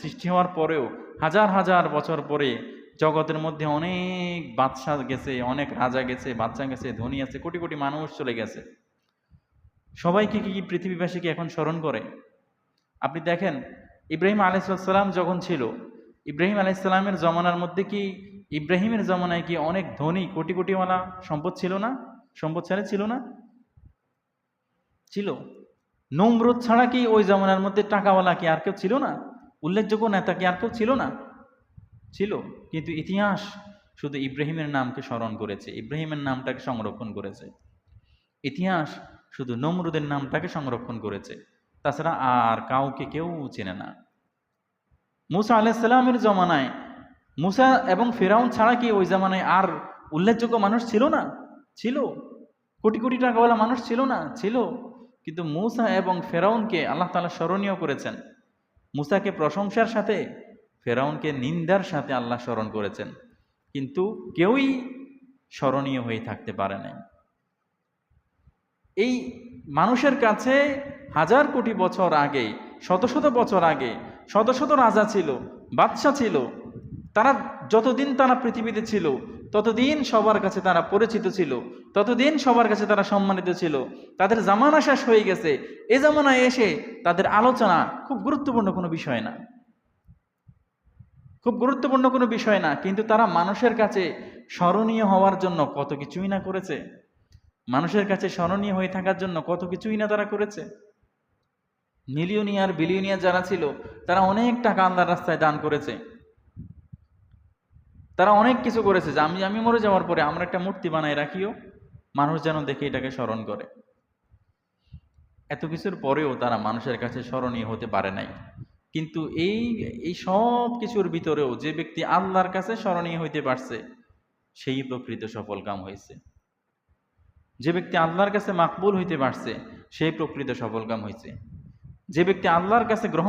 সৃষ্টি হওয়ার পরেও হাজার হাজার বছর পরে জগতের মধ্যে অনেক বাদশাহ গেছে, অনেক রাজা গেছে বাচ্চা গেছে, ধনী আছে, কোটি কোটি মানুষ চলে গেছে। সবাইকে কি কি পৃথিবীবাসীকে এখন স্মরণ করে? আপনি দেখেন, ইব্রাহিম আলাইসাল্লাম যখন ছিল, ইব্রাহিম আলাইসাল্লামের জমানার মধ্যে কি, ইব্রাহিমের জমানায় কি অনেক ধনী, কোটি কোটিওয়ালা সম্পদ ছিল না? সম্পদ ছাড়া ছিল না? ছিল। নমরুদ ছাড়া কি ওই জমানার মধ্যে টাকাওয়ালা কি আর কেউ ছিল না? উল্লেখযোগ্য নেতা কি আর কেউ ছিল না? ছিল। কিন্তু ইতিহাস শুধু ইব্রাহিমের নামকে স্মরণ করেছে, ইব্রাহিমের নামটাকে সংরক্ষণ করেছে। ইতিহাস শুধু নমরুদের নামটাকে সংরক্ষণ করেছে। তাছাড়া আর কাউকে কেউ চেনে না। মুসা আলাইসাল্লামের জমানায় মুসা এবং ফেরাউন ছাড়া কি ওই জামানায় আর উল্লেখযোগ্য মানুষ ছিল না? ছিল। কোটি কোটি টাকাওয়ালা মানুষ ছিল না? ছিল। কিন্তু মুসা এবং ফেরাউনকে আল্লাহ তালা স্মরণীয় করেছেন। মুসাকে প্রশংসার সাথে, ফেরাউনকে নিন্দার সাথে আল্লাহ স্মরণ করেছেন। কিন্তু কেউই স্মরণীয় হয়ে থাকতে পারে নাই। এই মানুষের কাছে হাজার কোটি বছর আগে, শত শত বছর আগে, শত শত রাজা ছিল, বাদশাহ ছিল তারা যতদিন তারা পৃথিবীতে ছিল, ততদিন সবার কাছে তারা পরিচিত ছিল, ততদিন সবার কাছে তারা সম্মানিত ছিল। তাদের জামানা শেষ হয়ে গেছে। এ জামানায় এসে তাদের আলোচনা খুব গুরুত্বপূর্ণ কোনো বিষয় না। খুব গুরুত্বপূর্ণ কোনো বিষয় না, কিন্তু তারা মানুষের কাছে স্মরণীয় হওয়ার জন্য কত কিছুই না করেছে। মানুষের কাছে স্মরণীয় হয়ে থাকার জন্য কত কিছুই না তারা করেছে। মিলিয়নিয়ার বিলিয়নিয়ার যারা ছিল, তারা অনেক টাকা আল্লাহর রাস্তায় দান করেছে। তারা অনেক কিছু করেছে যে আমি আমি মরে যাওয়ার পরে আমরা একটা মূর্তি বানাই রাখিও, মানুষ যেন দেখে এটাকে স্মরণ করে। এত কিছুর পরেও তারা মানুষের কাছে স্মরণীয় হতে পারে নাই। কিন্তু এই এই সব কিছুর ভিতরেও যে ব্যক্তি আল্লাহর কাছে স্মরণীয় হইতে পারছে, সেই প্রকৃত সফল কাম হয়েছে যে ব্যক্তি আল্লাহর কাছে মাকবুল হইতে পারছে, সেই প্রকৃত সফল কাম হয়েছে যে ব্যক্তি আল্লাহর কাছে গ্রহণ